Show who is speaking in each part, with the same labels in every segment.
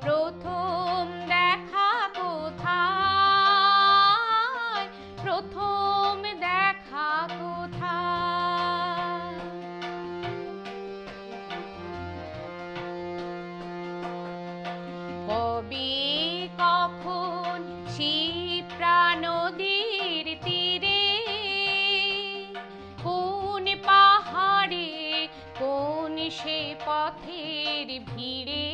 Speaker 1: প্রথম দেখা কোথায়? প্রথম সে পথের ভিড়ে।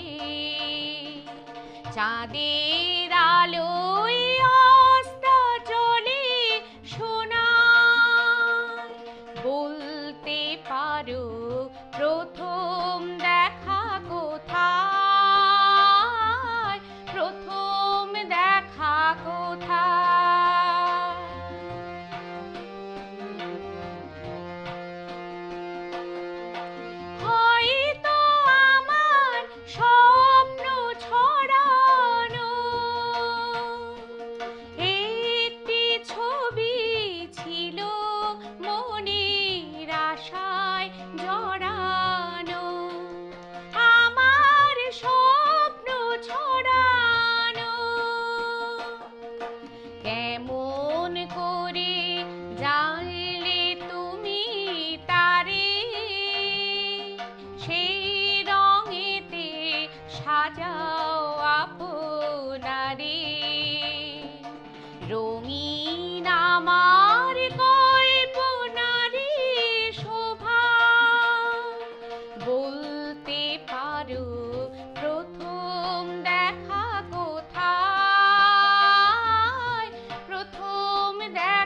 Speaker 1: চাঁদের আলোয় তারে রঙিন আমার কল্পনারে শোভা বলতে পারো প্রথম দেখা কোথায়? প্রথম দেখা